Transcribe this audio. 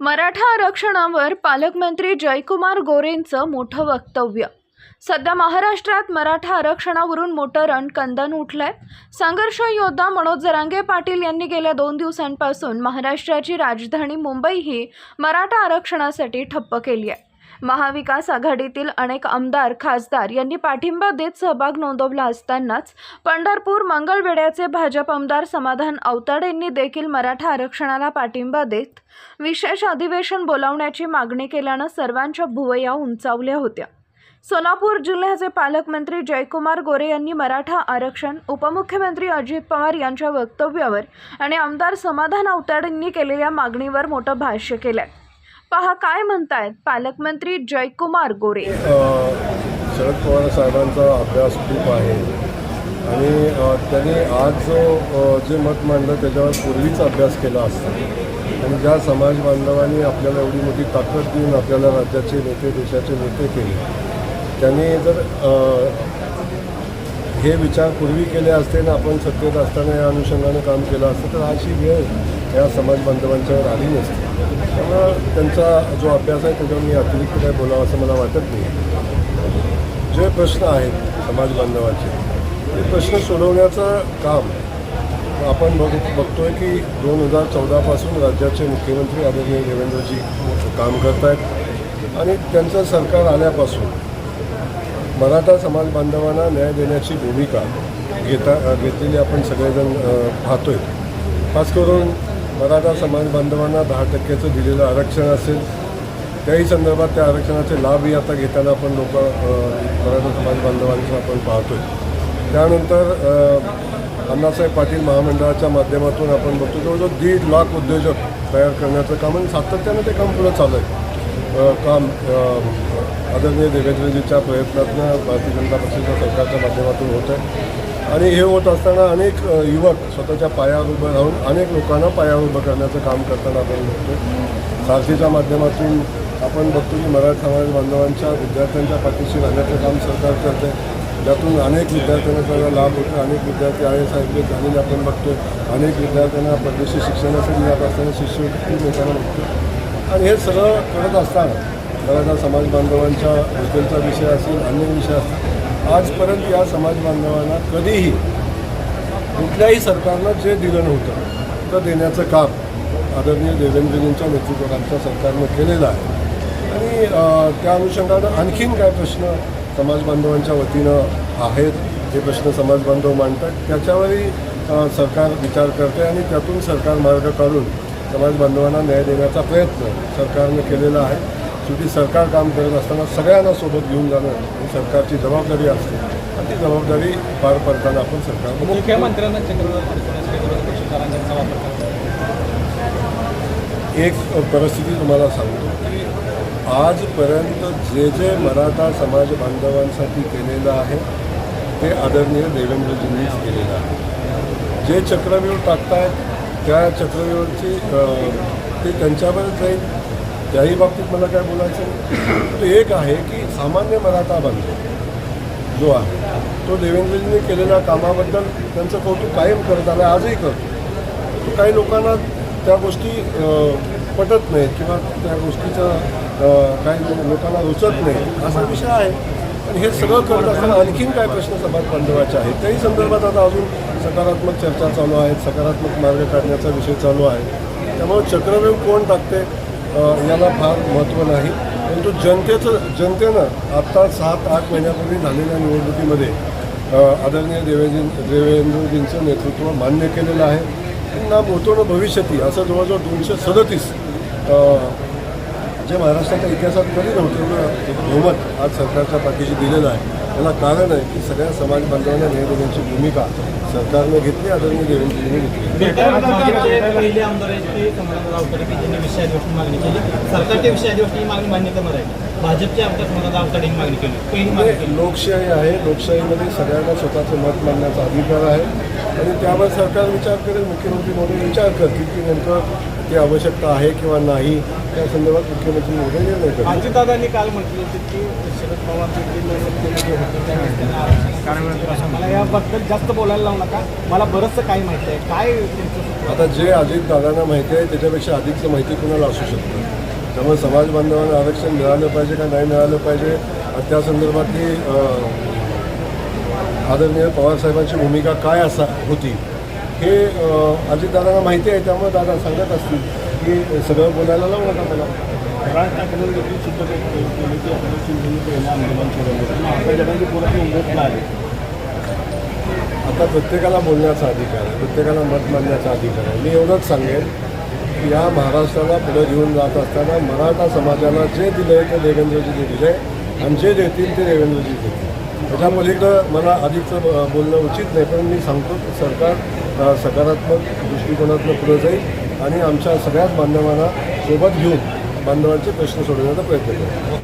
मराठा आरक्षणावर पालकमंत्री जयकुमार गोरेंचं मोठं वक्तव्य. सध्या महाराष्ट्रात मराठा आरक्षणावरून मोठं रणकंदन उठलंय. संघर्ष योद्धा मनोज जरांगे पाटील यांनी गेल्या दोन दिवसांपासून महाराष्ट्राची राजधानी मुंबई ही मराठा आरक्षणासाठी ठप्प केली आहे. महाविकास आघाडीतील अनेक आमदार खासदार यांनी पाठिंबा देत सहभाग नोंदवला असतानाच पंढरपूर मंगळवेड्याचे भाजप आमदार समाधान अवताडेंनी यांनी देखील मराठा आरक्षणाला पाठिंबा देत विशेष अधिवेशन बोलावण्याची मागणी केल्यानं सर्वांच्या भुवया उंचावल्या होत्या. सोलापूर जिल्ह्याचे पालकमंत्री जयकुमार गोरे यांनी मराठा आरक्षण उपमुख्यमंत्री अजित पवार यांच्या वक्तव्यावर आणि आमदार समाधान आवताड यांनी केलेल्या मागणीवर मोठं भाष्य केलंय. पहा काय म्हणतायत पालकमंत्री जयकुमार गोरे. शरद पवार साहेबांचा अभ्यास खूप आहे. आणि त्यांनी आज जो जे मत मांडलं त्याच्यावर पूर्वीच अभ्यास केला असता. आणि ज्या समाज बांधवांनी आपल्याला एवढी मोठी ताकद देऊन आपल्याला राज्याचे नेते देशाचे नेते केले त्यांनी जर हे विचार पूर्वी केले असते ना आपण सत्तेत असताना या अनुषंगाने काम केलं असतं तर अशी वेळ या समाज बांधवांच्यावर आली नसते त्यामुळं त्यांचा जो अभ्यास आहे त्याच्यावर मी अतिरिक्त काय बोलावं असं मला वाटत नाही. जे प्रश्न आहेत समाज बांधवाचे ते प्रश्न सोडवण्याचं काम आपण बघ बघतोय की दोन हजार चौदापासून राज्याचे मुख्यमंत्री आदरणीय देवेंद्रजी काम करत आहेत आणि त्यांचं सरकार आल्यापासून मराठा समाज बांधवांना न्याय देण्याची भूमिका घेता घेतलेली आपण सगळेजण पाहतोय. खास करून मराठा समाज बांधवांना दहा टक्क्याचं दिलेलं आरक्षण असेल त्याही संदर्भात त्या आरक्षणाचे लाभही आता घेताना आपण लोक मराठा समाज बांधवांचं आपण पाहतोय. त्यानंतर अण्णासाहेब पाटील महामंडळाच्या माध्यमातून आपण बघतो जवळजवळ दीड लाख उद्योजक तयार करण्याचं काम आणि सातत्यानं ते काम पुढं चालू आहे. काम आदरणीय देवेंद्रजीच्या प्रयत्नातनं भारतीय जनता पक्षाच्या सरकारच्या माध्यमातून होत आहे. आणि हे होत असताना अनेक युवक स्वतःच्या पायावर उभं राहून अनेक लोकांना पायावर उभं करण्याचं काम करताना आपण बघतो सारथीच्या माध्यमातून आपण बघतो की मराठा समाज बांधवांच्या विद्यार्थ्यांच्या पाठीशी राहण्याचं काम सरकार करते ज्यातून अनेक विद्यार्थ्यांना त्याचा लाभ होतो अनेक विद्यार्थी I S I P S झालेले आपण बघतो अनेक विद्यार्थ्यांना परदेशी शिक्षणासाठी जात असताना शिष्यवृत्ती मिळताना बघतो आणि हे सगळं करत असताना मराठा समाज बांधवांच्या हॉस्टेलचा विषय असेल अन्य विषय असतील आजपर्यंत या समाज बांधवांना कधीही कुठल्याही सरकारनं जे दिलं नव्हतं तर देण्याचं काम आदरणीय देवेंद्रजींच्या नेतृत्वात आमच्या सरकारनं केलेलं आहे. आणि त्या अनुषंगानं आणखीन काय प्रश्न समाज बांधवांच्या वतीनं आहेत हे प्रश्न समाज बांधव मांडतात त्याच्यावरही सरकार विचार करते आणि त्यातून सरकार मार्ग काढून समाज बांधवांना न्याय देण्याचा प्रयत्न सरकारनं केलेला आहे. शेवटी सरकार काम करत असताना सगळ्यांना सोबत घेऊन जाणं ही सरकारची जबाबदारी असते. आणि ती जबाबदारी पार पडताना आपण सरकार मुख्यमंत्र्यांना एक परिस्थिती तुम्हाला सांगतो. की आजपर्यंत जे जे मराठा समाज बांधवांसाठी केलेलं आहे ते आदरणीय देवेंद्रजींनीच केलेलं आहे. जे चक्रव्यूह टाकतायत त्या चक्रव्यूहची ते त्यांच्यावरच जाईल. त्याही बाबतीत मला काय बोलायचं नाही. एक आहे की सामान्य मराठा बांधव जो आहे तो देवेंद्रजींनी केलेल्या कामाबद्दल त्यांचं कौतुक कायम करत आलं आजही करतो. तो काही लोकांना त्या गोष्टी पटत नाहीत किंवा त्या गोष्टीचं काही लोकांना रुचत नाही असा विषय आहे. पण हे सगळं करत असताना आणखीन काय प्रश्न समाज बांधवाचे आहेत? त्याही संदर्भात आता अजून सकारात्मक चर्चा चालू आहेत सकारात्मक मार्ग काढण्याचा विषय चालू आहे. त्यामुळे चक्रव्यूह कोण टाकते? याला फार महत्त्व नाही. परंतु जनतेचं जनतेनं आत्ता सात आठ महिन्यापूर्वी झालेल्या निवडणुकीमध्ये आदरणीय देवेंद्र देवेंद्रजींचं नेतृत्व मान्य केलेलं आहे. त्यांना मोठं भविष्यती असं जवळजवळ दोनशे सदतीस जे महाराष्ट्राच्या इतिहासात कधी नव्हतं एवढं बहुमत आज सरकारच्या पाठीशी दिलेलं आहे. याला कारण आहे की सगळ्या समाज बांधवांना न्याय भूमिका सरकारनं घेतली आदरणीय देवेंद्रजींनी घेतली. पहिले आमदार आहेत ते समाधान रावतडे की ज्यांनी विषय अधिवेशन मागणी केली. सरकारच्या विषय अधिवेशन मागणी मान्य करणार आहे. भाजपचे आमदार समाधान रावतडे यांनी मागणी केली. पहिली मागणी केली. लोकशाही आहे लोकशाहीमध्ये सगळ्यांना स्वतःचं मत मांडण्याचा अधिकार आहे. आणि त्यावर सरकार विचार करेल मुख्यमंत्री मोदी विचार करतील की नेमकं ती आवश्यकता आहे किंवा नाही. त्या संदर्भात मुख्यमंत्री महोदय निर्णय अजितदादांनी काल म्हटलं होतं की शरद पवार त्यांना मला याबद्दल जास्त बोलायला लावू नका. मला बरंचसं काही माहिती आहे. काय आता जे अजित दादांना माहिती आहे त्याच्यापेक्षा अधिकचं माहिती कुणाला असू शकतं? त्यामुळे समाज बांधवांना आरक्षण मिळालं पाहिजे का नाही मिळालं पाहिजे? त्या संदर्भातली आदरणीय पवारसाहेबांची भूमिका काय असा होती? हे अजितदादांना माहिती आहे त्यामुळे दादा सांगत असतील. की सगळं बोलायला लावू नका मला ठाकरे देखील सुद्धा केले की आपण शिवसेने पहिलं आंदोलन आता जगाची मुंबईतला आहे. आता प्रत्येकाला बोलण्याचा अधिकार आहे प्रत्येकाला मत मांडण्याचा अधिकार आहे. मी एवढंच सांगेन की या महाराष्ट्राला पुढे घेऊन जात असताना मराठा समाजाला जे दिलं आहे ते देवेंद्रजीने दिलं आहे आणि जे देतील ते देवेंद्रजी देतील. त्याच्या पलीकडं मला अधिकचं बोलणं उचित नाही पण मी सांगतो की सरकार सकारात्मक दृष्टिकोनातनं पुढे जाईल. आणि आमच्या सगळ्याच बांधवांना सोबत घेऊन बांधवांचे प्रश्न सोडवण्याचा प्रयत्न करतो